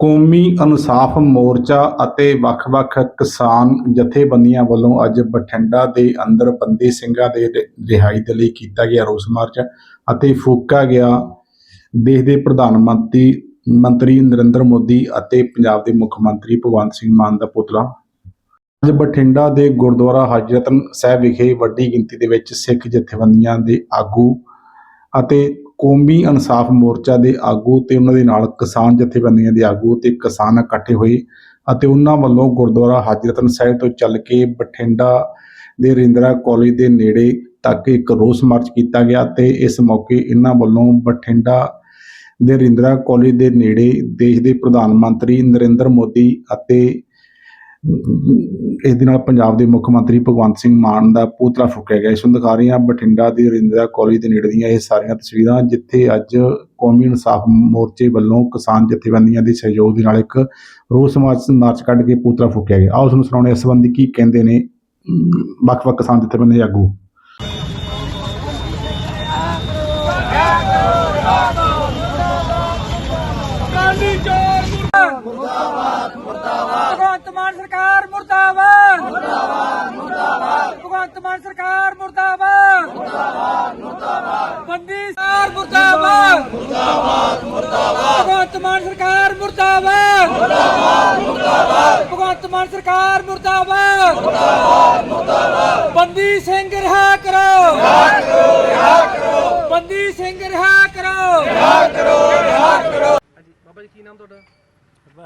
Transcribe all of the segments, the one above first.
ਕੌਮੀ ਇਨਸਾਫ ਮੋਰਚਾ ਅਤੇ ਵੱਖ-ਵੱਖ ਕਿਸਾਨ ਜਥੇਬੰਦੀਆਂ ਵੱਲੋਂ ਅੱਜ ਬਠਿੰਡਾ ਦੇ ਅੰਦਰ ਬੰਦੀ ਸਿੰਘਾਂ ਦੇ ਰਿ- ਰਿਹਾਈ ਦੇ ਲਈ ਕੀਤਾ ਗਿਆ ਰੋਸ ਮਾਰਚ ਅਤੇ ਫੂਕਾ ਗਿਆ। ਦੇਸ਼ ਦੇ ਪ੍ਰਧਾਨ ਮੰਤਰੀ ਮੰਤਰੀ ਨਰਿੰਦਰ ਮੋਦੀ ਅਤੇ ਪੰਜਾਬ ਦੇ ਮੁੱਖ ਮੰਤਰੀ ਭਗਵੰਤ ਸਿੰਘ ਮਾਨ ਦਾ ਪੁਤਲਾ। ਅੱਜ ਬਠਿੰਡਾ ਦੇ ਗੁਰਦੁਆਰਾ ਹਜਰਤਨ ਸਾਹਿਬ ਵਿਖੇ ਵੱਡੀ ਗਿਣਤੀ ਦੇ ਵਿੱਚ ਸਿੱਖ ਜਥੇਬੰਦੀਆਂ ਦੇ ਆਗੂ ਅਤੇ ਕੌਮੀ ਇਨਸਾਫ ਮੋਰਚਾ ਦੇ ਆਗੂ ਤੇ ਉਹਨਾਂ ਦੇ ਨਾਲ ਕਿਸਾਨ ਜਥੇਬੰਦੀਆਂ ਦੇ ਆਗੂ ਤੇ ਕਿਸਾਨ ਇਕੱਠੇ ਹੋਏ ਅਤੇ ਉਹਨਾਂ ਵੱਲੋਂ ਗੁਰਦੁਆਰਾ ਹਾਜਰਤਨ ਸਾਹਿਬ ਤੋਂ ਚੱਲ ਕੇ ਬਠਿੰਡਾ ਦੇ ਰਿੰਦਰਾ ਕਾਲਜ ਦੇ ਨੇੜੇ ਤੱਕ ਇੱਕ ਰੋਸ ਮਾਰਚ ਕੀਤਾ ਗਿਆ ਤੇ ਇਸ ਮੌਕੇ ਇਹਨਾਂ ਵੱਲੋਂ ਬਠਿੰਡਾ ਦੇ ਰਿੰਦਰਾ ਕਾਲਜ ਦੇ ਨੇੜੇ ਦੇਸ਼ ਦੇ ਪ੍ਰਧਾਨ ਮੰਤਰੀ ਨਰਿੰਦਰ ਮੋਦੀ ਅਤੇ ਇਸ ਦੇ ਨਾਲ ਪੰਜਾਬ ਦੇ ਮੁੱਖ ਮੰਤਰੀ ਭਗਵੰਤ ਸਿੰਘ ਮਾਨ ਦਾ ਪੁਤਲਾ ਫੂਕਿਆ ਗਿਆ। ਇਸ ਨੂੰ ਦਿਖਾ ਹਾਂ ਬਠਿੰਡਾ ਦੀ ਰਿੰਦਰਾ ਕਾਲਜ ਦੇ ਨੇੜੇ ਦੀਆਂ ਇਹ ਸਾਰੀਆਂ ਤਸਵੀਰਾਂ, ਜਿੱਥੇ ਅੱਜ ਕੌਮੀ ਇਨਸਾਫ ਮੋਰਚੇ ਵੱਲੋਂ ਕਿਸਾਨ ਜਥੇਬੰਦੀਆਂ ਦੇ ਸਹਿਯੋਗ ਦੇ ਨਾਲ ਇੱਕ ਰੋਸ ਮਾਰਚ ਮਾਰਚ ਕੱਢ ਕੇ ਪੁਤਲਾ ਫੂਕਿਆ ਗਿਆ। ਆਓ ਤੁਹਾਨੂੰ ਸੁਣਾਉਣੇ ਇਸ ਸੰਬੰਧੀ ਕੀ ਕਹਿੰਦੇ ਨੇ ਵੱਖ-ਵੱਖ ਕਿਸਾਨ ਜਥੇਬੰਦੀਆਂ ਆਗੂ ਕਾਲੀ ਚੋਰ ਮੁਰਦਾਬਾਦ ਮੁਰਦਾਬਾਦ ਭਗਵੰਤ ਮਾਨ ਸਰਕਾਰ ਮੁਰਦਾਬਾਦ। ਮੁਰਦਾਬਾਦ ਮੁਰਦਾਬਾਦ ਭਗਵੰਤ ਮਾਨ ਸਰਕਾਰ ਮੁਰਦਾਬਾਦ। ਮੁਰਦਾਬਾਦ ਮੁਰਦਾਬਾਦ ਬੰਦੀ ਸਰਕਾਰ ਮੁਰਦਾਬਾਦ। ਮੁਰਦਾਬਾਦ ਮੁਰਦਾਬਾਦ ਭਗਵੰਤ ਮਾਨ ਸਰਕਾਰ ਮੁਰਦਾਬਾਦ। ਮੁਰਦਾਬਾਦ ਮੁਰਦਾਬਾਦ ਭਗਵੰਤ ਮਾਨ ਸਰਕਾਰ ਮੁਰਦਾਬਾਦ। ਮੁਰਦਾਬਾਦ ਮੁਰਦਾਬਾਦ ਬੰਦੀ ਸਿੰਘ ਰਿਹਾ ਕਰੋ। ਰਿਹਾ ਕਰੋ। ਰਿਹਾ ਕਰੋ ਬੰਦੀ ਸਿੰਘ ਰਿਹਾ ਕਰੋ। ਹਾਂਜੀ ਬਾਬਾ ਜੀ ਕੀ ਨਾਮ ਤੁਹਾਡਾ?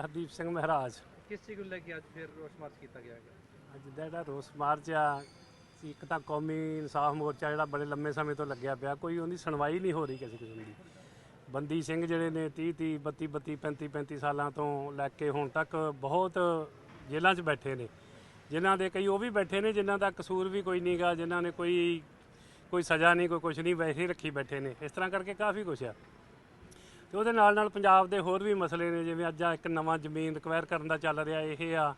ਹਰਦੀਪ ਸਿੰਘ ਮਹਾਰਾਜ। ਕਿਸ ਚੀਜ਼ ਨੂੰ ਲੈ ਕੇ ਅੱਜ ਫਿਰ ਰੋਸ ਮਾਰਚ ਕੀਤਾ ਗਿਆ ਹੈਗਾ? ਅੱਜ ਦਾ ਜਿਹੜਾ ਰੋਸ ਮਾਰਚ ਆ, ਇੱਕ ਤਾਂ ਕੌਮੀ ਇਨਸਾਫ ਮੋਰਚਾ ਜਿਹੜਾ ਬੜੇ ਲੰਮੇ ਸਮੇਂ ਤੋਂ ਲੱਗਿਆ ਪਿਆ, ਕੋਈ ਉਹਦੀ ਸੁਣਵਾਈ ਨਹੀਂ ਹੋ ਰਹੀ ਕਿਸੇ ਕਿਸਮ ਦੀ। ਬੰਦੀ ਸਿੰਘ ਜਿਹੜੇ ਨੇ 30 30 32 32 35 35 ਸਾਲਾਂ ਤੋਂ ਲੈ ਕੇ ਹੁਣ ਤੱਕ ਬਹੁਤ ਜੇਲ੍ਹਾਂ 'ਚ ਬੈਠੇ ਨੇ। ਜਿਨ੍ਹਾਂ ਦੇ ਕਈ ਉਹ ਵੀ ਬੈਠੇ ਨੇ, ਜਿਨ੍ਹਾਂ ਦਾ ਕਸੂਰ ਵੀ ਕੋਈ ਨਹੀਂਗਾ ਜਿਨ੍ਹਾਂ ਨੇ ਕੋਈ ਕੋਈ ਸਜ਼ਾ ਨਹੀਂ, ਕੋਈ ਕੁਝ ਨਹੀਂ, ਵੈਸੇ ਹੀ ਰੱਖੀ ਬੈਠੇ ਨੇ। ਇਸ ਤਰ੍ਹਾਂ ਕਰਕੇ ਕਾਫੀ ਕੁਛ ਆ। ਤੇ ਉਹਦੇ ਨਾਲ ਨਾਲ ਪੰਜਾਬ ਦੇ ਹੋਰ ਵੀ ਮਸਲੇ ਨੇ, ਜਿਵੇਂ ਅੱਜ ਆ ਇੱਕ ਨਵਾਂ ਜ਼ਮੀਨ ਰਿਕਵਾਇਰ ਕਰਨ ਦਾ ਚੱਲ ਰਿਹਾ, ਇਹ ਆ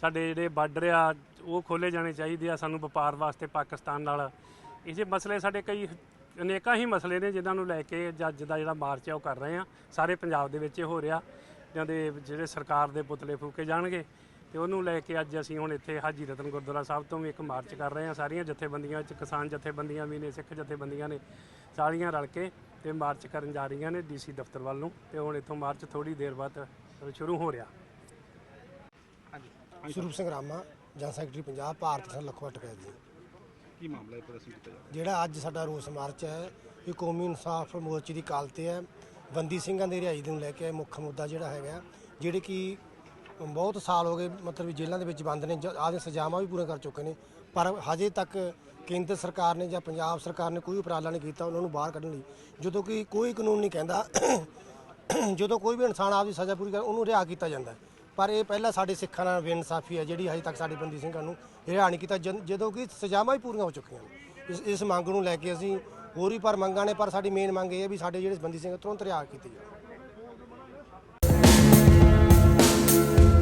ਸਾਡੇ ਜਿਹੜੇ ਬਾਰਡਰ ਆ, ਉਹ ਖੋਲੇ ਜਾਣੇ ਚਾਹੀਦੇ ਆ ਸਾਨੂੰ ਵਪਾਰ ਵਾਸਤੇ ਪਾਕਿਸਤਾਨ ਨਾਲ। ਇਹ ਮਸਲੇ ਸਾਡੇ ਕਈ ਅਨੇਕਾਂ ਹੀ ਮਸਲੇ ਨੇ ਜਿਨ੍ਹਾਂ ਨੂੰ ਲੈ ਕੇ ਜੱਜ ਦਾ ਜਿਹੜਾ ਮਾਰਚ ਆ ਉਹ ਕਰ ਰਹੇ ਆ। ਸਾਰੇ ਪੰਜਾਬ ਦੇ ਵਿੱਚ ਇਹ ਹੋ ਰਿਹਾ ਜਾਂਦੇ ਜਿਹੜੇ ਸਰਕਾਰ ਦੇ ਪੁਤਲੇ ਫੂਕੇ ਜਾਣਗੇ। ਤੇ ਉਹਨੂੰ ਲੈ ਕੇ ਅੱਜ ਅਸੀਂ ਹੁਣ ਇੱਥੇ ਹਾਜੀ ਰਤਨ ਗੁਰਦੁਆਰਾ ਸਾਹਿਬ ਤੋਂ ਵੀ ਇੱਕ ਮਾਰਚ ਕਰ ਰਹੇ ਹਾਂ। ਸਾਰੀਆਂ ਜਥੇਬੰਦੀਆਂ ਵਿੱਚ ਕਿਸਾਨ ਜਥੇਬੰਦੀਆਂ ਵੀ ਨੇ ਸਿੱਖ ਜਥੇਬੰਦੀਆਂ ਨੇ ਸਾਰੀਆਂ ਰਲ ਕੇ ਤੇ ਮਾਰਚ ਕਰਨ ਜਾ ਰਹੀਆਂ ਨੇ ਡੀਸੀ ਦਫ਼ਤਰ ਵੱਲ ਨੂੰ ਤੇ ਹੁਣ ਇੱਥੋਂ ਮਾਰਚ ਥੋੜੀ ਦੇਰ ਬਾਅਦ ਸ਼ੁਰੂ ਹੋ ਰਿਹਾ। ਸਰੂਪ ਸਿੰਘ ਰਾਮਾ ਜਨ ਸੈਕਟਰੀ ਪੰਜਾਬ ਭਾਰਤ ਕਿਸਾਨ ਲਖਵਾ ਟਕੈਤ ਜੀ ਕੀ ਮਾਮਲਾ ਹੈ ਪ੍ਰਸ਼ਨ ਕੀਤਾ ਜਿਹੜਾ ਅੱਜ ਸਾਡਾ ਰੋਸ ਮਾਰਚ ਹੈ ਇਹ ਕੌਮੀ ਇਨਸਾਫ ਮੋਰਚੇ ਦੀ ਕਾਲ ਤੇ ਹੈ। ਬੰਦੀ ਸਿੰਘਾਂ ਦੇ ਰਿਹਾਈ ਨੂੰ ਲੈ ਕੇ ਮੁੱਖ ਮੁੱਦਾ ਜਿਹੜਾ ਹੈਗਾ ਜਿਹੜੇ ਕਿ ਬਹੁਤ ਸਾਲ ਹੋ ਗਏ, ਮਤਲਬ ਵੀ ਜੇਲ੍ਹਾਂ ਦੇ ਵਿੱਚ ਬੰਦ ਨੇ ਆਦੇ ਸਜ਼ਾਵਾਂ ਵੀ ਪੂਰੀਆਂ ਕਰ ਚੁੱਕੇ ਨੇ। ਪਰ ਹਜੇ ਤੱਕ ਕੇਂਦਰ ਸਰਕਾਰ ਨੇ ਜਾਂ ਪੰਜਾਬ ਸਰਕਾਰ ਨੇ ਕੋਈ ਉਪਰਾਲਾ ਨਹੀਂ ਕੀਤਾ ਉਹਨਾਂ ਨੂੰ ਬਾਹਰ ਕੱਢਣ ਲਈ। ਜਦੋਂ ਕਿ ਕੋਈ ਕਾਨੂੰਨ ਨਹੀਂ ਕਹਿੰਦਾ, ਜਦੋਂ ਕੋਈ ਵੀ ਇਨਸਾਨ ਆਪਦੀ ਸਜ਼ਾ ਪੂਰੀ ਕਰ ਉਹਨੂੰ ਰਿਹਾ ਕੀਤਾ ਜਾਂਦਾ ਪਰ ਇਹ ਪਹਿਲਾਂ ਸਾਡੇ ਸਿੱਖਾਂ ਨਾਲ ਬੇਇਨਸਾਫੀ ਹੈ, ਜਿਹੜੀ ਹਜੇ ਤੱਕ ਸਾਡੇ ਬੰਦੀ ਸਿੰਘਾਂ ਨੂੰ ਰਿਹਾ ਨਹੀਂ ਕੀਤਾ। ਜਦ- ਜਦੋਂ ਕਿ ਸਜ਼ਾਵਾਂ ਵੀ ਪੂਰੀਆਂ ਹੋ ਚੁੱਕੀਆਂ ਨੇ। ਇਸ ਇਸ ਮੰਗ ਨੂੰ ਲੈ ਕੇ ਅਸੀਂ ਹੋਰ ਹੀ ਪਰ ਮੰਗਾਂ ਨੇ, ਪਰ ਸਾਡੀ ਮੇਨ ਮੰਗ ਇਹ ਹੈ ਵੀ ਸਾਡੇ ਜਿਹੜੇ ਬੰਦੀ ਸਿੰਘ ਤੁਰੰਤ ਰਿਹਾ ਕੀਤੇ ਜਾਣ you